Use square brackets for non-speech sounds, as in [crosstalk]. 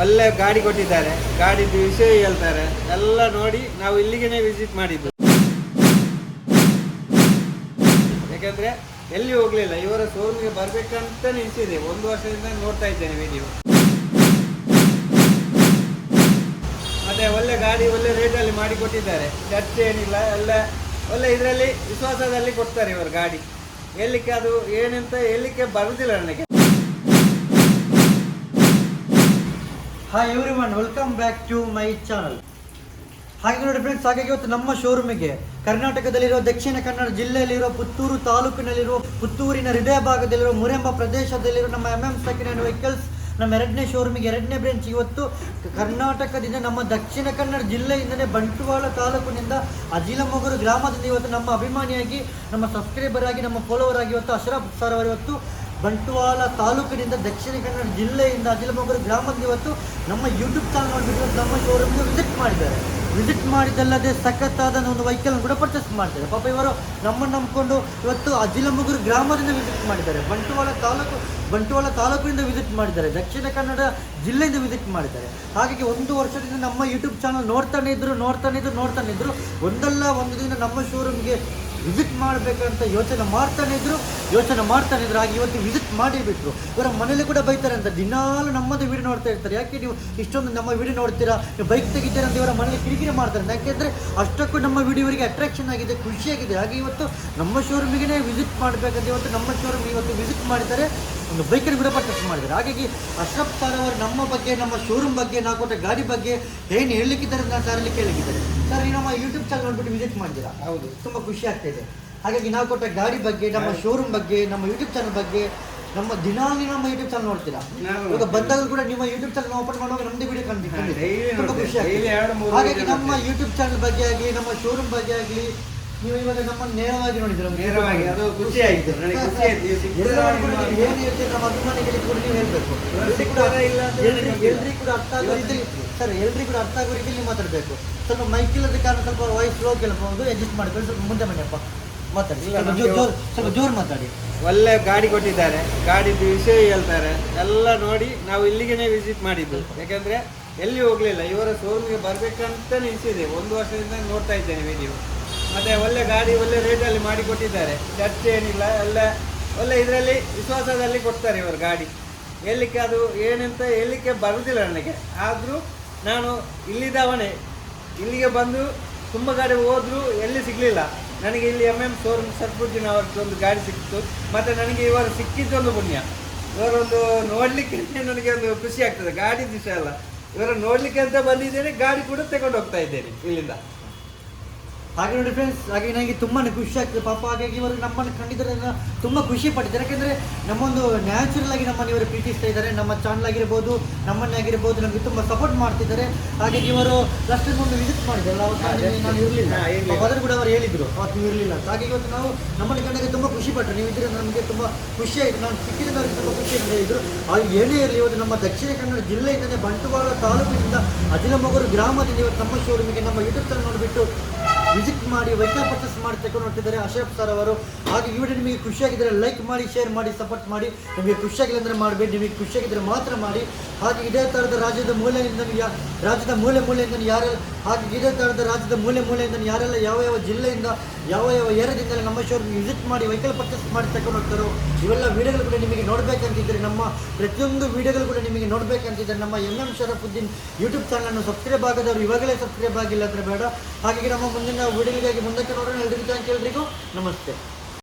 ಒಳ್ಳೆ ಗಾಡಿ ಕೊಟ್ಟಿದ್ದಾರೆ. ಗಾಡಿದು ವಿಷಯ ಹೇಳ್ತಾರೆ. ಎಲ್ಲ ನೋಡಿ ನಾವು ಇಲ್ಲಿಗೆ ವಿಸಿಟ್ ಮಾಡಿದ್ದು. ಯಾಕಂದ್ರೆ ಎಲ್ಲಿ ಹೋಗ್ಲಿಲ್ಲ. ಇವರ ಶೋರೂಮ್ಗೆ ಬರ್ಬೇಕಂತ ನಿಂತಿದೆ ಒಂದು ವರ್ಷದಿಂದ ನೋಡ್ತಾ ಇದ್ದೇನೆ ವಿಡಿಯೋ ಮತ್ತೆ ಒಳ್ಳೆ ಗಾಡಿ, ಒಳ್ಳೆ ರೇಟಲ್ಲಿ ಮಾಡಿ ಕೊಟ್ಟಿದ್ದಾರೆ. ಚರ್ಚೆ ಏನಿಲ್ಲ. ಎಲ್ಲ ಒಳ್ಳೆ ಇದರಲ್ಲಿ, ವಿಶ್ವಾಸದಲ್ಲಿ ಕೊಡ್ತಾರೆ ಇವರು ಗಾಡಿ. ಹೇಳಲಿಕ್ಕೆ ಅದು ಏನಂತ ಹೇಳಲಿಕ್ಕೆ ಬರುದಿಲ್ಲ ನನಗೆ. Hi everyone welcome back to my channel ಹಾಗೆ ನೋಡಿ ಫ್ರೆಂಡ್ಸ್ ಹಾಗಾಗಿ ಇವತ್ತು ನಮ್ಮ ಶೋರೂಮಿಗೆ ಕರ್ನಾಟಕದಲ್ಲಿರೋ ದಕ್ಷಿಣ ಕನ್ನಡ ಜಿಲ್ಲೆಯಲ್ಲಿರೋ ಪುತ್ತೂರು ತಾಲೂಕಿನಲ್ಲಿರುವ ಪುತ್ತೂರಿನ ಹೃದಯ ಭಾಗದಲ್ಲಿರೋ ಮುರೆಂಬ ಪ್ರದೇಶದಲ್ಲಿರೋ ನಮ್ಮ M M second hand vehicles ನಮ್ಮ ಎರಡನೇ ಶೋರೂಮಿಗೆ ಎರಡನೇ ಬ್ರಾಂಚ್ ಇವತ್ತು ಕರ್ನಾಟಕದಿಂದ ನಮ್ಮ ದಕ್ಷಿಣ ಕನ್ನಡ ಜಿಲ್ಲೆಯಿಂದಲೇ ಬಂಟ್ವಾಳ ತಾಲೂಕಿನಿಂದ ಅಜಿಲಮೊಗರು ಗ್ರಾಮದಿಂದ ಇವತ್ತು ನಮ್ಮ ಅಭಿಮಾನಿಯಾಗಿ, ನಮ್ಮ ಸಬ್ಸ್ಕ್ರೈಬರ್ ಆಗಿ, ನಮ್ಮ ಫಾಲೋವರ್ ಆಗಿ ಇವತ್ತು ಅಶ್ರಫ್ ಸರ್ ಅವರು ಇವತ್ತು ಬಂಟ್ವಾಳ ತಾಲೂಕಿನಿಂದ ದಕ್ಷಿಣ ಕನ್ನಡ ಜಿಲ್ಲೆಯಿಂದ ಅಜಿಲಮೊಗರು ಗ್ರಾಮದಲ್ಲಿ ಇವತ್ತು ನಮ್ಮ ಯೂಟ್ಯೂಬ್ ಚಾನಲ್ ನೋಡಿಬಿಟ್ಟು ನಮ್ಮ ಶೋರೂಮ್ಗೆ ವಿಸಿಟ್ ಮಾಡಿದ್ದಾರೆ. ವಿಸಿಟ್ ಮಾಡಿದ್ದಲ್ಲದೆ ಸಖತ್ತಾದ ಒಂದು ವೆಹಿಕಲ್ ಕೂಡ ಪರ್ಚೇಸ್ ಮಾಡ್ತಾರೆ. ಪಾಪ ಇವರು ನಮ್ಮನ್ನು ನಂಬಿಕೊಂಡು ಇವತ್ತು ಅಜಿಲಮುಗುರು ಗ್ರಾಮದಿಂದ ವಿಸಿಟ್ ಮಾಡಿದ್ದಾರೆ. ಬಂಟ್ವಾಳ ತಾಲೂಕು, ಬಂಟ್ವಾಳ ತಾಲೂಕಿನಿಂದ ವಿಸಿಟ್ ಮಾಡಿದ್ದಾರೆ. ದಕ್ಷಿಣ ಕನ್ನಡ ಜಿಲ್ಲೆಯಿಂದ ವಿಸಿಟ್ ಮಾಡಿದ್ದಾರೆ. ಹಾಗಾಗಿ ಒಂದು ವರ್ಷದಿಂದ ನಮ್ಮ ಯೂಟ್ಯೂಬ್ ಚಾನಲ್ ನೋಡ್ತಾನೆ ಇದ್ರು ನೋಡ್ತಾನೆ ಇದ್ರು ನೋಡ್ತಾನೆ ಇದ್ರು. ಒಂದಲ್ಲ ಒಂದು ದಿನ ನಮ್ಮ ಶೋರೂಮ್ಗೆ ವಿಸಿಟ್ ಮಾಡಬೇಕಂತ ಯೋಚನೆ ಮಾಡ್ತಾನೆ ಇದ್ರು, ಯೋಚನೆ ಮಾಡ್ತಾನೆ ಇದ್ರು, ಹಾಗೆ ಇವತ್ತು ವಿಸಿಟ್ ಮಾಡಿಬಿಟ್ರು ಇವರ ಮನೇಲಿ ಕೂಡ ಬೈತಾರೆ ಅಂತ. ದಿನಾಲು ನಮ್ಮದು ವೀಡಿಯೋ ನೋಡ್ತಾ ಇರ್ತಾರೆ. ಯಾಕೆ ನೀವು ಇಷ್ಟೊಂದು ನಮ್ಮ ವೀಡಿಯೋ ನೋಡ್ತೀರಾ? ನೀವು ಬೈಕ್ ತೆಗಿತೀರಾ ಅಂತ ಇವರ ಮನೇಲಿ ಕಿರಿಕಿರಿ ಮಾಡ್ತಾರೆ. ಯಾಕೆಂದರೆ ಅಷ್ಟಕ್ಕೂ ನಮ್ಮ ವಿಡಿಯೋ ಇವರಿಗೆ ಅಟ್ರಾಕ್ಷನ್ ಆಗಿದೆ, ಖುಷಿಯಾಗಿದೆ. ಹಾಗೆ ಇವತ್ತು ನಮ್ಮ ಶೋರೂಮಿಗೆ ವಿಸಿಟ್ ಮಾಡಬೇಕಂತ ಇವತ್ತು ನಮ್ಮ ಶೋರೂಮ್ ಇವತ್ತು ವಿಸಿಟ್ ಮಾಡಿದ್ದಾರೆ. ಒಂದು ಬೈಕನ್ನು ಕೂಡ ಪರ್ಚೇಸ್ ಮಾಡಿದ್ದಾರೆ. ಹಾಗಾಗಿ ಅಶ್ರಫ್ ಸರ್ ಅವರು ನಮ್ಮ ಬಗ್ಗೆ ನಮ್ಮ ಶೋರೂಮ್ ಬಗ್ಗೆ ನಾವು ಕೊಟ್ಟ ಗಾಡಿ ಬಗ್ಗೆ ಏನು ಹೇಳಲಿಕ್ಕಿದ್ದಾರೆ ನಾನು ಸರಲ್ಲಿ ಕೇಳಲಿಕ್ಕಿದ್ದಾರೆ ಸರ್ ನೀವು ನಮ್ಮ ಯೂಟ್ಯೂಬ್ ಚಾನಲ್ ನೋಡ್ಬಿಟ್ಟು ವಿಸಿಟ್ ಮಾಡಿದ್ದೀರಾ ಹೌದು. ತುಂಬ ಖುಷಿ ಆಗ್ತಾ ಇದೆ. ಹಾಗಾಗಿ ನಾವು ಕೊಟ್ಟ ಗಾಡಿ ಬಗ್ಗೆ ನಮ್ಮ ಶೋರೂಮ್ ಬಗ್ಗೆ ನಮ್ಮ ಯೂಟ್ಯೂಬ್ ಚಾನಲ್ ಬಗ್ಗೆ ನಮ್ಮ ದಿನಾಲಿ ನಮ್ಮ ಯೂಟ್ಯೂಬ್ ಚಾನಲ್ ನೋಡ್ತೀರಾ? ಇವಾಗ ಬಂದಾಗ ಕೂಡ ನಿಮ್ಮ ಯೂಟ್ಯೂಬ್ ಚಾನಲ್ ಓಪನ್ ಮಾಡುವಾಗ ನಮ್ದು ವಿಡಿಯೋ ಕಂಡು ತುಂಬ ಖುಷಿ ಆಗ್ತದೆ. ಹಾಗಾಗಿ ನಮ್ಮ ಯೂಟ್ಯೂಬ್ ಚಾನಲ್ ಬಗ್ಗೆ ಆಗಲಿ ನಮ್ಮ ಶೋರೂಮ್ ಬಗ್ಗೆ ಆಗಲಿ ನೀವು ಇವಾಗ ನಮ್ಮನ್ನು ನೇರವಾಗಿ ನೋಡಿದ್ರೆ ನೇರವಾಗಿ, ಅದು ಖುಷಿ ಆಯ್ತು. ನನಗೆ ಖುಷಿ ಆಯ್ತು. ನೀವು ಸಿಕ್ಕಿದ್ರೆ ಏನು ಯೋಚನೆ ನಮ್ಮ ಅಭಿಮಾನಿಗಳಿಗೆ ಕೂಡ ನೀವು ಹೇಳ್ಬೇಕು. ಎಲ್ರಿಗೂ ಕೂಡ ಇಲ್ಲ ಎಲ್ರಿಗೂ ಕೂಡ ಅರ್ಥ ಆಗೋ ರೀತಿ ಸರ್ ಎಲ್ರಿಗೂ ಕೂಡ ಅರ್ಥ ಆಗೋ ರೀತಿಯಲ್ಲಿ ಮಾತಾಡಬೇಕು. ಸ್ವಲ್ಪ ಮೈಕ್ ಇಲ್ಲದ ಕಾರಣ ಸ್ವಲ್ಪ ವಾಯ್ಸ್ ಲೋ ಕೇಳಬಹುದು. ಅಡ್ಜಸ್ಟ್ ಮಾಡ್ಕೊಂಡು ಸ್ವಲ್ಪ ಮುಂದೆ ಮನೆಯಪ್ಪ ಮಾತಾಡಿ. ಸ್ವಲ್ಪ ಜೋರ್ ಮಾತಾಡಿ. ಒಳ್ಳೆ ಗಾಡಿ ಕೊಟ್ಟಿದ್ದಾರೆ. ಗಾಡಿದು ವಿಷಯ ಹೇಳ್ತಾರೆ. ಎಲ್ಲ ನೋಡಿ ನಾವು ಇಲ್ಲಿಗೆ ವಿಸಿಟ್ ಮಾಡಿದ್ದು. ಯಾಕಂದ್ರೆ ಎಲ್ಲಿ ಹೋಗ್ಲಿಲ್ಲ. ಇವರ ಶೋರೂಮ್ಗೆ ಬರ್ಬೇಕಂತ ನಿಲ್ಸಿದೆ. ಒಂದು ವರ್ಷದಿಂದ ನೋಡ್ತಾ ಇದ್ದೇನೆ ವಿಡಿಯೋ ಮತ್ತೆ ಒಳ್ಳೆ ಗಾಡಿ, ಒಳ್ಳೆ ರೇಟಲ್ಲಿ ಮಾಡಿ ಕೊಟ್ಟಿದ್ದಾರೆ ಚರ್ಚೆ ಏನಿಲ್ಲ, ಎಲ್ಲ, ಒಳ್ಳೆ ಇದರಲ್ಲಿ ವಿಶ್ವಾಸದಲ್ಲಿ ಕೊಡ್ತಾರೆ ಇವರು ಗಾಡಿ. ಹೇಳಲಿಕ್ಕೆ ಅದು ಏನಂತ ಹೇಳಲಿಕ್ಕೆ ಬರುವುದಿಲ್ಲ ನನಗೆ. ಆದರೂ ನಾನು ಇಲ್ಲಿದ್ದವನೇ ಇಲ್ಲಿಗೆ ಬಂದು ತುಂಬ ಗಾಡಿ ಹೋದರೂ ಎಲ್ಲಿ ಸಿಗಲಿಲ್ಲ. ನನಗೆ ಇಲ್ಲಿ ಎಂ ಎಂ ಶೋರೂಮ್ ಅವ್ರದ್ದು ಒಂದು ಗಾಡಿ ಸಿಕ್ತು ಮತ್ತು ನನಗೆ ಇವರು ಸಿಕ್ಕಿದ್ದೊಂದು ಪುಣ್ಯ. ಇವರೊಂದು ನೋಡಲಿಕ್ಕೆ [laughs] ನನಗೆ ಒಂದು ಖುಷಿ ಆಗ್ತದೆ. ಗಾಡಿ ದಿವಸ ಅಲ್ಲ. ಇವರ ನೋಡಲಿಕ್ಕೆ ಅಂತ ಬಂದಿದ್ದೇನೆ, ಗಾಡಿ ಕೂಡ ತಗೊಂಡು ಹೋಗ್ತಾ ಇದ್ದೇನೆ ಇಲ್ಲಿಂದ. ಹಾಗೆ ನೋಡಿ ಫ್ರೆಂಡ್ಸ್ ಹಾಗೆ ನನಗೆ ತುಂಬಾ ಖುಷಿ ಆಗ್ತದೆ. ಪಾಪ ಹಾಗಾಗಿ ಇವರು ನಮ್ಮನ್ನು ಕಂಡಿದ್ದಾರೆ ತುಂಬ ಖುಷಿ ಪಟ್ಟಿದ್ದಾರೆ. ಯಾಕೆಂದರೆ ನಮ್ಮೊಂದು ನ್ಯಾಚುರಲ್ ಆಗಿ ನಮ್ಮನ್ನು ಇವರು ಪ್ರೀತಿಸ್ತಾ ಇದ್ದಾರೆ. ನಮ್ಮ ಚಾನಲ್ ಆಗಿರ್ಬೋದು ನಮ್ಮನ್ನೇ ಆಗಿರ್ಬೋದು ನಮಗೆ ತುಂಬ ಸಪೋರ್ಟ್ ಮಾಡ್ತಿದ್ದಾರೆ. ಹಾಗೆ ಇವರು ಲಸ್ಟ್ ಟೈಮ್ ಒಂದು ವಿಸಿಟ್ ಮಾಡಿದ್ರಲ್ಲ ಅವತ್ತು ನಾನು ಇರಲಿಲ್ಲ. ಕೂಡ ಅವರು ಹೇಳಿದರು ಅವತ್ತು ನೀವು ಇರಲಿಲ್ಲ ಅಂತ. ಹಾಗೆ ಇವತ್ತು ನಾವು ನಮ್ಮನ್ನು ಕಂಡಾಗ ತುಂಬ ಖುಷಿ ಪಟ್ಟರು ನೀವು ಇದ್ರೆ ನಮಗೆ ತುಂಬ ಖುಷಿ ಆಯಿತು. ನಾನು ಸಿಕ್ಕಿದ್ರೆ ತುಂಬಾ ತುಂಬ ಖುಷಿ ಹೇಳಿದರು. ಅವ್ರು ಏನೇ ಇರಲಿ ಇವತ್ತು ನಮ್ಮ ದಕ್ಷಿಣ ಕನ್ನಡ ಜಿಲ್ಲೆಯಿಂದಲೇ ಬಂಟ್ವಾಳ ತಾಲೂಕಿನಿಂದ ಅಜಿಲಮೊಗರು ಗ್ರಾಮದಿಂದ ಇವತ್ತು ನಮ್ಮ ಶೋರೂಮಿಗೆ ನಮ್ಮ ಯೂಟ್ಯೂಬ್ ಚಾನಲ್ ನೋಡಿಬಿಟ್ಟು ವಿಸಿಟ್ ಮಾಡಿ ವೆಹಿಕಲ್ ಪರ್ಚೇಸ್ ಮಾಡಿ ತಗೊಂಡು ಹೊರಟಿದ್ದಾರೆ ಅಶೋಕ್ ಸರ್ ಅವರು. ಹಾಗೆ ಈ ವಿಡಿಯೋ ನಿಮಗೆ ಖುಷಿಯಾಗಿದ್ದರೆ ಲೈಕ್ ಮಾಡಿ ಶೇರ್ ಮಾಡಿ ಸಪೋರ್ಟ್ ಮಾಡಿ. ನಿಮಗೆ ಖುಷಿಯಾಗಿಲ್ಲ ಅಂದರೆ ಮಾಡಬೇಡಿ. ನಿಮಗೆ ಖುಷಿಯಾಗಿದ್ದರೆ ಮಾತ್ರ ಮಾಡಿ. ಹಾಗೆ ಇದೇ ಥರದ ರಾಜ್ಯದ ಮೂಲೆಯಿಂದ ರಾಜ್ಯದ ಮೂಲೆ ಮೂಲೆಯಿಂದ ಯಾರೆಲ್ಲ, ಹಾಗೆ ಇದೇ ಥರದ ರಾಜ್ಯದ ಮೂಲೆ ಮೂಲೆಯಿಂದ ಯಾರೆಲ್ಲ ಯಾವ ಯಾವ ಜಿಲ್ಲೆಯಿಂದ, ಯಾವ ಯಾವ ಏರಿಯಾದಿಂದ ನಮ್ಮ ಶೋರೂಮ್ ವಿಸಿಟ್ ಮಾಡಿ ವೆಹಿಕಲ್ ಪರ್ಚೇಸ್ ಮಾಡಿ ತಗೊಂಡು ಹೋಗ್ತಾರೋ ಇವೆಲ್ಲ ವಿಡಿಯೋಗಳು ಕೂಡ ನಿಮಗೆ ನೋಡಬೇಕಂತಿದ್ದರೆ ನಮ್ಮ ಪ್ರತಿಯೊಂದು ವಿಡಿಯೋಗಳು ಕೂಡ ನಿಮಗೆ ನೋಡಬೇಕಂತಿದ್ದರೆ ನಮ್ಮ ಎಂ ಎಂ ಶರಫುದ್ದೀನ್ ಯೂಟ್ಯೂಬ್ ಚಾನಲನ್ನು ಸಬ್ಸ್ಕ್ರೈಬ್ ಆಗದವರು ಇವಾಗಲೇ ಸಬ್ಸ್ಕ್ರೈಬ್ ಆಗಿಲ್ಲ ಅಂದರೆ ಬೇಡ. ಹಾಗಾಗಿ ನಮ್ಮ ಮುಂದಿನ ವಿಡಿಯೋಗಾಗಿ ಮುಂದಕ್ಕೆ ನೋಡೋಣ. ಎಲ್ರಿಗೂ ಥ್ಯಾಂಕ್ ಎಲ್ರಿಗೂ. ನಮಸ್ತೆ.